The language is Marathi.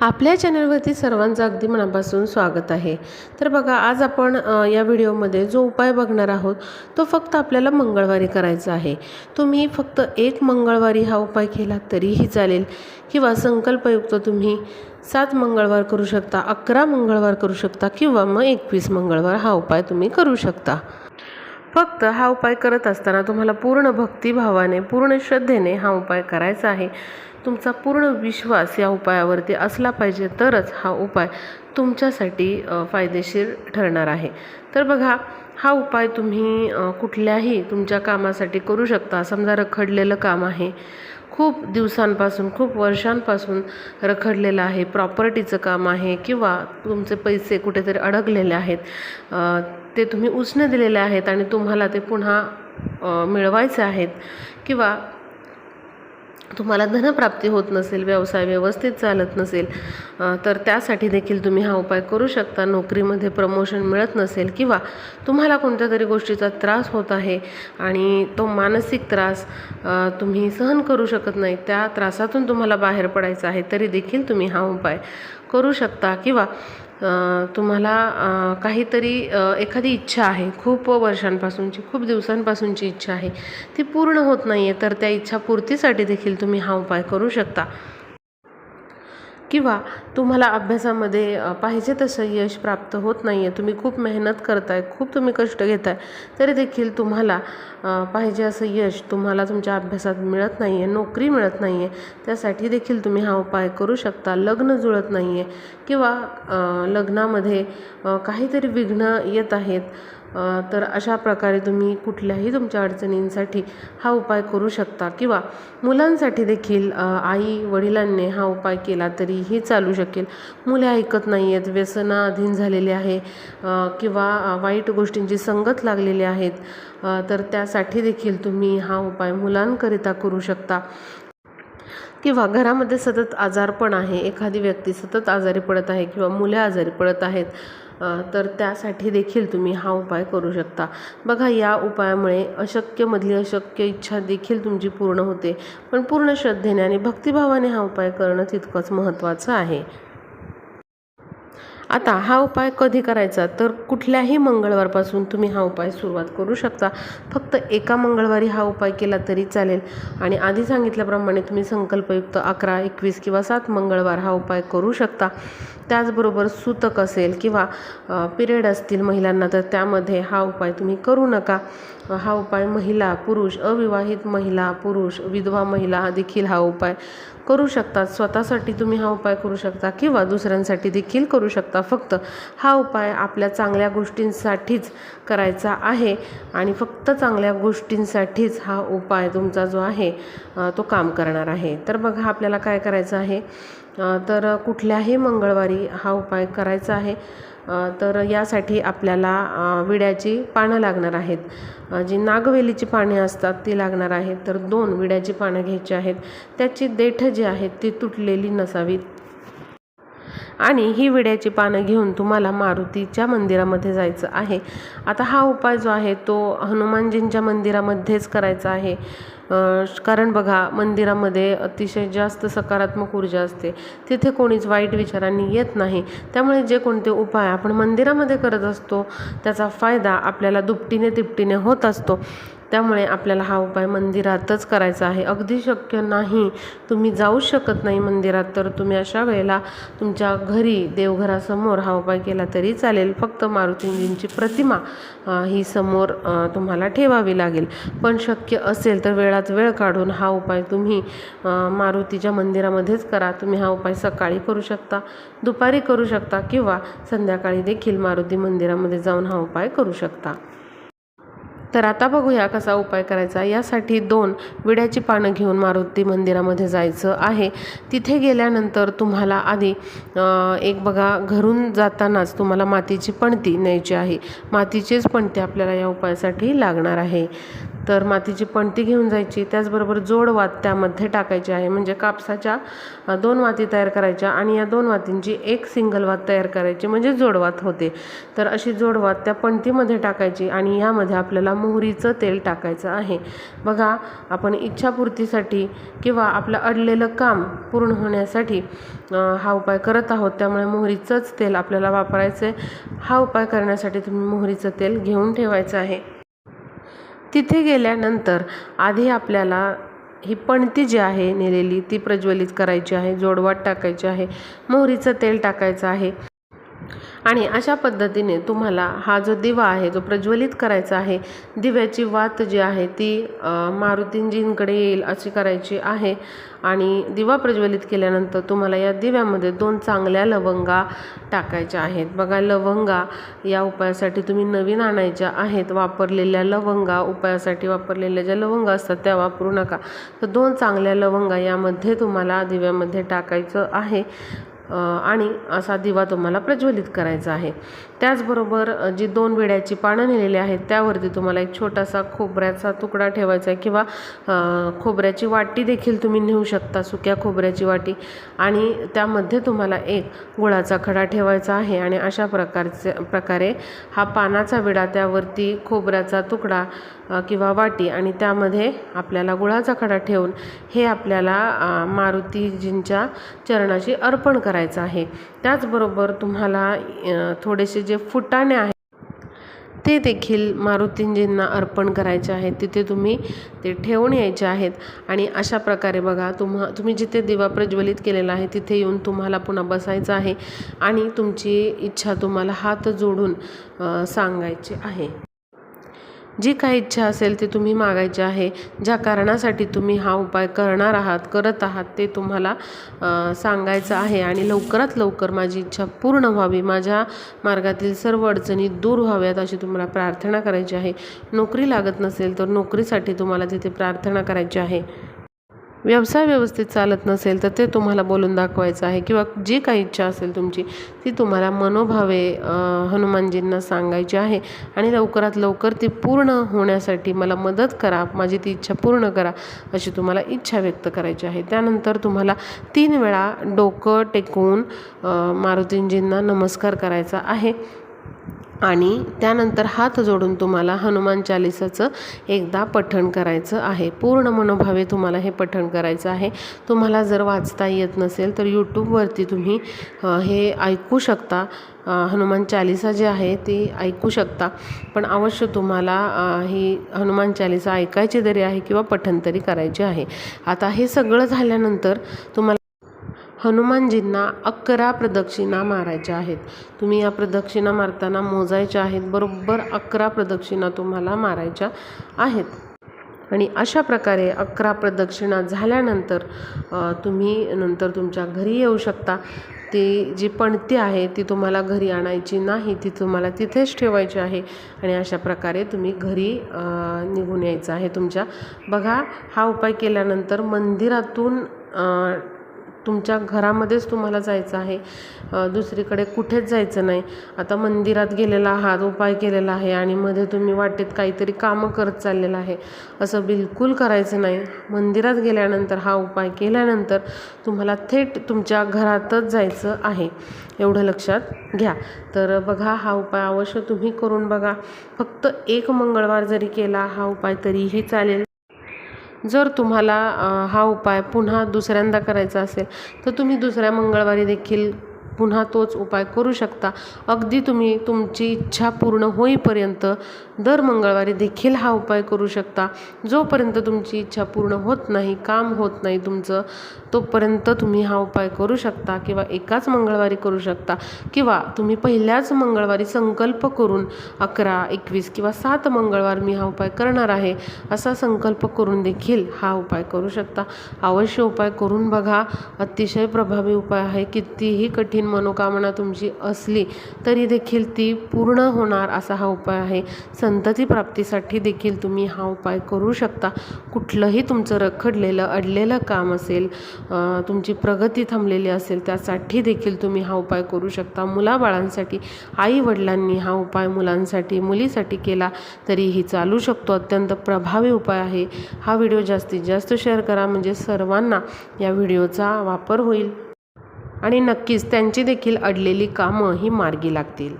आपल्या चॅनलवरती सर्वांचं अगदी मनापासून स्वागत आहे. तर बघा आज आपण या व्हिडिओमध्ये जो उपाय बघणार आहोत तो फक्त आपल्याला मंगळवारी करायचा आहे. तुम्ही फक्त एक मंगळवारी हा उपाय केला तरीही चालेल किंवा संकल्पयुक्त तुम्ही सात मंगळवार करू शकता अकरा मंगळवार करू शकता किंवा मग एकवीस मंगळवार हा उपाय तुम्ही करू शकता. फक्त हा उपाय करत असताना तुम्हाला पूर्ण भक्तिभावाने पूर्ण श्रद्धेने हा उपाय करायचा आहे. तुमचा पूर्ण विश्वास या उपायावरती असला पाहिजे तरच हा उपाय तुमच्यासाठी फायदेशीर ठरणार आहे. तर बघा हा उपाय तुम्ही कुठल्याही तुमच्या कामासाठी करू शकता. समजा रखडलेलं काम आहे. खूप दिवसांपासून खूप वर्षांपासून रखडलेलं आहे. प्रॉपर्टीचं काम आहे किंवा तुमचे पैसे कुठेतरी अडकलेले आहेत. ते तुम्ही उसने दिलेले आहेत आणि तुम्हाला ते पुन्हा मिळवायचे आहेत किंवा तुम्हाला धनप्राप्ती होत नसेल व्यवसाय व्यवस्थित चालत नसेल तर त्यासाठी देखील तुम्ही हा उपाय करू शकता. नोकरीमध्ये प्रमोशन मिळत नसेल किंवा तुम्हाला कोणत्या तरी गोष्टीचा त्रास होत आहे आणि तो मानसिक त्रास तुम्ही सहन करू शकत नाही त्या त्रासातून तुम्हाला बाहेर पडायचं आहे तरी देखील तुम्ही हा उपाय करू शकता. किंवा तुम्हाला काहीतरी एखादी इच्छा आहे. खूप वर्षांपासूनची खूप दिवसांपासूनची इच्छा आहे. ती पूर्ण होत नाही आहे तर त्या इच्छापूर्तीसाठी देखील तुम्ही हा उपाय करू शकता. किंवा तुम्हाला अभ्यासामध्ये पाहिजे तसं यश प्राप्त होत नाही आहे तुम्ही खूप मेहनत करताय खूप तुम्ही कष्ट घेताय तरी देखील तुम्हाला पाहिजे असं यश तुम्हाला तुमच्या अभ्यासात मिळत नाही आहे नोकरी मिळत नाही आहे त्यासाठी देखील तुम्ही हा उपाय करू शकता लग्न जुळत नाही आहे किंवा लग्नामध्ये काहीतरी विघ्न येत आहेत तर अशा प्रकारे तुम्ही कुठल्याही तुमच्या अडचणींसाठी हा उपाय करू शकता. किंवा मुलांसाठी देखील आई वडिलांनी हा उपाय केला तरीही चालू शकेल. मुले ऐकत नाही आहेत व्यसनाधीन झालेले आहे किंवा वाईट गोष्टींची संगत लागलेली आहेत तर त्यासाठी देखील तुम्ही हा उपाय मुलांकरिता करू शकता. किंवा घरामध्ये सतत आजारपण आहे एखादी व्यक्ती सतत आजारी पडत आहे किंवा मुले आजारी पडत आहेत तर त्यासाठी देखील तुम्ही हा उपाय करू शकता. बघा या उपायामुळे अशक्यमधली अशक्य इच्छा देखील तुमची पूर्ण होते. पण पूर्ण श्रद्धेने आणि भक्तिभावाने हा उपाय करणं तितकंच महत्त्वाचं आहे. आता हा उपाय कधी करायचा? तर कुठल्याही मंगळवारपासून तुम्ही हा उपाय सुरुवात करू शकता. फक्त एका मंगळवारी हा उपाय केला तरी चालेल. आणि आधी सांगितल्याप्रमाणे तुम्ही संकल्पयुक्त अकरा एकवीस किंवा सात मंगळवार हा उपाय करू शकता. त्याचबरोबर सूतक असेल किंवा पिरियड असतील महिलांना तर त्यामध्ये हा उपाय तुम्ही करू नका. हा उपाय महिला पुरुष अविवाहित महिला पुरुष विधवा महिला देखील हा उपाय करू शकतात. स्वतःसाठी तुम्ही हा उपाय करू शकता किंवा दुसऱ्यांसाठी देखील करू शकता. फक्त हा उपाय आपल्या चांगल्या गोष्टींसाठीच करायचा आहे आणि फक्त चांगल्या गोष्टींसाठीच हा उपाय तुमचा जो आहे तो काम करणार आहे. तर बघा आपल्याला काय करायचं आहे? तर कुठल्याही मंगळवारी हा उपाय करायचा आहे. तर यासाठी आपल्याला विड्याची पानं लागणार आहेत. जी नागवेलीची पाने असतात ती लागणार आहेत. तर दोन विड्याची पानं घ्यायची आहेत. त्याची देठं जी आहेत ती तुटलेली नसावीत आणि ही विड्याची पानं घेऊन तुम्हाला मारुतीच्या मंदिरामध्ये जायचं आहे. आता हा उपाय जो आहे तो हनुमानजींच्या मंदिरामध्येच करायचा आहे. कारण बघा मंदिरामध्ये अतिशय जास्त सकारात्मक ऊर्जा असते. तिथे कोणीच वाईट विचारांनी येत नाही. त्यामुळे जे कोणते उपाय आपण मंदिरामध्ये करत असतो त्याचा फायदा आपल्याला दुपटीने तिपटीने होत असतो. त्यामुळे आपल्याला हा उपाय मंदिरातच करायचा आहे. अगदी शक्य नाही. तुम्ही जाऊ शकत नाही मंदिरात तर तुम्ही अशा वेळेला तुमच्या घरी देवघरासमोर हा उपाय केला तरी चालेल. फक्त मारुतींजींची प्रतिमा ही समोर तुम्हाला ठेवावी लागेल. पण शक्य असेल तर वेळात वेळ काढून हा उपाय तुम्ही मारुतीच्या मंदिरामध्येच करा. तुम्ही हा उपाय सकाळी करू शकता दुपारी करू शकता किंवा संध्याकाळी देखील मारुती मंदिरामध्ये जाऊन हा उपाय करू शकता. तर आता बघूया कसा उपाय करायचा. यासाठी दोन विड्याची पानं घेऊन मारुती मंदिरामध्ये जायचं आहे. तिथे गेल्यानंतर तुम्हाला आधी एक बघा घरून जातानाच तुम्हाला मातीची पणती न्यायची आहे. मातीचेच पणते आपल्याला या उपायासाठी लागणार आहे. तर मातीची पणती घेऊन जायची. त्याचबरोबर जोडवात त्यामध्ये टाकायची आहे. म्हणजे कापसाच्या दोन वाती तयार करायच्या आणि या दोन वातींची एक सिंगल वात तयार करायची. म्हणजे जोडवात होते. तर अशी जोडवात त्या पणतीमध्ये टाकायची आणि यामध्ये आपल्याला मोहरीचं तेल टाकायचं आहे. बघा आपण इच्छापूर्तीसाठी किंवा आपलं अडलेलं काम पूर्ण होण्यासाठी हा उपाय करत आहोत. त्यामुळे मोहरीचंच तेल आपल्याला वापरायचं आहे हा उपाय करण्यासाठी तुम्ही मोहरीचं तेल घेऊन ठेवायचं आहे. तिथे गेल्यानंतर आधी आपल्याला ही पणती जी आहे नेलेली ती प्रज्वलित करायची आहे जोडवात टाकायची आहे मोहरीचं तेल टाकायचं आहे. आणि अशा पद्धतीने तुम्हाला हा जो दिवा आहे जो प्रज्वलित करायचा आहे दिव्याची वात जी आहे ती मारुतींजींकडे येईल अशी करायची आहे. आणि दिवा प्रज्वलित केल्यानंतर तुम्हाला या दिव्यामध्ये दोन चांगल्या लवंगा टाकायच्या आहेत. बघा लवंगा या उपायासाठी तुम्ही नवीन आणायच्या आहेत. वापरलेल्या लवंगा उपायासाठी वापरलेल्या ज्या लवंगा असतात त्या वापरू नका. तर दोन चांगल्या लवंगा यामध्ये तुम्हाला दिव्यामध्ये टाकायचं आहे. आणि असा दिवा तुम्हाला प्रज्वलित करायचा आहे. त्याचबरोबर जी दोन विड्याची पानं नेलेली आहेत त्यावरती तुम्हाला एक छोटासा खोबऱ्याचा तुकडा ठेवायचा आहे किंवा खोबऱ्याची वाटी देखील तुम्ही नेऊ शकता सुक्या खोबऱ्याची वाटी. आणि त्यामध्ये तुम्हाला एक गुळाचा खडा ठेवायचा आहे आणि अशा प्रकारचे प्रकारे हा पानाचा विडा त्यावरती खोबऱ्याचा तुकडा किंवा वाटी आणि त्यामध्ये आपल्याला गुळाचा खडा ठेवून हे आपल्याला मारुतीजींच्या चरणाशी अर्पण करायचं आहे. त्याचबरोबर तुम्हाला थोडेसे जे फुटाणे आहेत ते देखील मारुतींजींना अर्पण करायचे आहेत. तिथे तुम्ही ते ठेवून यायचे आहेत. आणि अशा प्रकारे बघा तुम्हा तुम्ही जिथे दिवा प्रज्वलित केलेला आहे तिथे येऊन तुम्हाला पुन्हा बसायचं आहे. आणि तुमची इच्छा तुम्हाला हात जोडून सांगायची आहे. जी काही इच्छा असेल ती तुम्ही मागायची आहे ज्या कारणासाठी तुम्ही हा उपाय करणार आहात करत आहात ते तुम्हाला सांगायचं आहे आणि लवकरात लवकर माझी इच्छा पूर्ण व्हावी. माझ्या मार्गातील सर्व अडचणी दूर व्हाव्यात अशी तुम्हाला प्रार्थना करायची आहे. नोकरी लागत नसेल तर नोकरीसाठी तुम्हाला तिथे प्रार्थना करायची आहे. व्यवसाय व्यवस्थित चालत नसेल तर ते तुम्हाला बोलून दाखवायचं आहे किंवा जी काही इच्छा असेल तुमची ती तुम्हाला मनोभावे हनुमानजींना सांगायची आहे आणि लवकरात लवकर ती पूर्ण होण्यासाठी मला मदत करा माझी ती इच्छा पूर्ण करा अशी तुम्हाला इच्छा व्यक्त करायची आहे. त्यानंतर तुम्हाला तीन वेळा डोकं टेकवून मारुतींजींना नमस्कार करायचा आहे. आणि त्यानंतर हात जोडून तुम्हाला हनुमान चालिसाचं एकदा पठण करायचं आहे. पूर्ण मनोभावे तुम्हाला हे पठण करायचं आहे. तुम्हाला जर वाचता येत नसेल तर यूट्यूबवरती तुम्ही हे ऐकू शकता. हनुमान चालिसा जे आहे ती ऐकू शकता. पण अवश्य तुम्हाला ही हनुमान चालिसा ऐकायची तरी आहे किंवा पठण तरी करायचे आहे. आता हे सगळं झाल्यानंतर तुम्हाला हनुमानजींना अकरा प्रदक्षिणा मारायच्या आहेत. तुम्ही या प्रदक्षिणा मारताना मोजायच्या आहेत बरोबर अकरा प्रदक्षिणा तुम्हाला मारायच्या आहेत. आणि अशा प्रकारे अकरा प्रदक्षिणा झाल्यानंतर तुम्ही नंतर तुमच्या घरी येऊ शकता. ती जी पणती आहे ती तुम्हाला घरी आणायची नाही ती तुम्हाला तिथेच ठेवायची आहे. आणि अशा प्रकारे तुम्ही घरी निघून यायचं आहे. तुमच्या बघा हा उपाय केल्यानंतर मंदिरातून तुमच्या घरामध्येच तुम्हाला जायचं आहे. दुसरीकडे कुठेच जायचं नाही. आता मंदिरात गेलेला आहात उपाय केलेला आहे आणि मध्ये तुम्ही वाटेत काहीतरी कामं करत चाललेलं आहे. असं बिलकुल करायचं नाही. मंदिरात गेल्यानंतर हा उपाय केल्यानंतर तुम्हाला थेट तुमच्या घरातच जायचं आहे. एवढं लक्षात घ्या. तर बघा हा उपाय अवश्य तुम्ही करून बघा. फक्त एक मंगळवार जरी केला हा उपाय तरीही चालेल. जर तुम्हाला हा उपाय पुन्हा दुसऱ्यांदा करायचा असेल तर तुम्ही दुसऱ्या मंगळवारी देखील पुन्हा तोच उपाय करू शकता. अगदी तुम्ही तुमची इच्छा पूर्ण होईपर्यंत दर मंगळवारी देखील हा उपाय करू शकता. जोपर्यंत तुमची इच्छा पूर्ण होत नाही काम होत नाही तुमचं तोपर्यंत तुम्ही हा उपाय करू शकता किंवा एकाच मंगळवारी करू शकता. किंवा तुम्ही पहिल्याच मंगळवारी संकल्प करून अकरा एकवीस किंवा सात मंगळवार मी हा उपाय करणार आहे असा संकल्प करून देखील हा उपाय करू शकता. अवश्य उपाय करून बघा. अतिशय प्रभावी उपाय आहे. कितीही कठीण कठीण मनोकामना तुमची असली तरी देखील ती पूर्ण होणार असा हा उपाय आहे. संतती प्राप्तीसाठी देखील तुम्ही हा उपाय करू शकता. कुठलंही तुमचं रखडलेलं अडलेलं काम असेल तुमची प्रगती थांबलेली असेल त्यासाठी देखील तुम्ही हा उपाय करू शकता. मुलाबाळांसाठी आई वडिलांनी हा उपाय मुलांसाठी मुलीसाठी केला तरीही चालू शकतो. अत्यंत प्रभावी उपाय आहे. हा व्हिडिओ जास्तीत जास्त शेअर करा. म्हणजे सर्वांना या व्हिडिओचा वापर होईल. आणि नक्कीच त्यांची देखील अडलेली कामं ही मार्गी लागतील.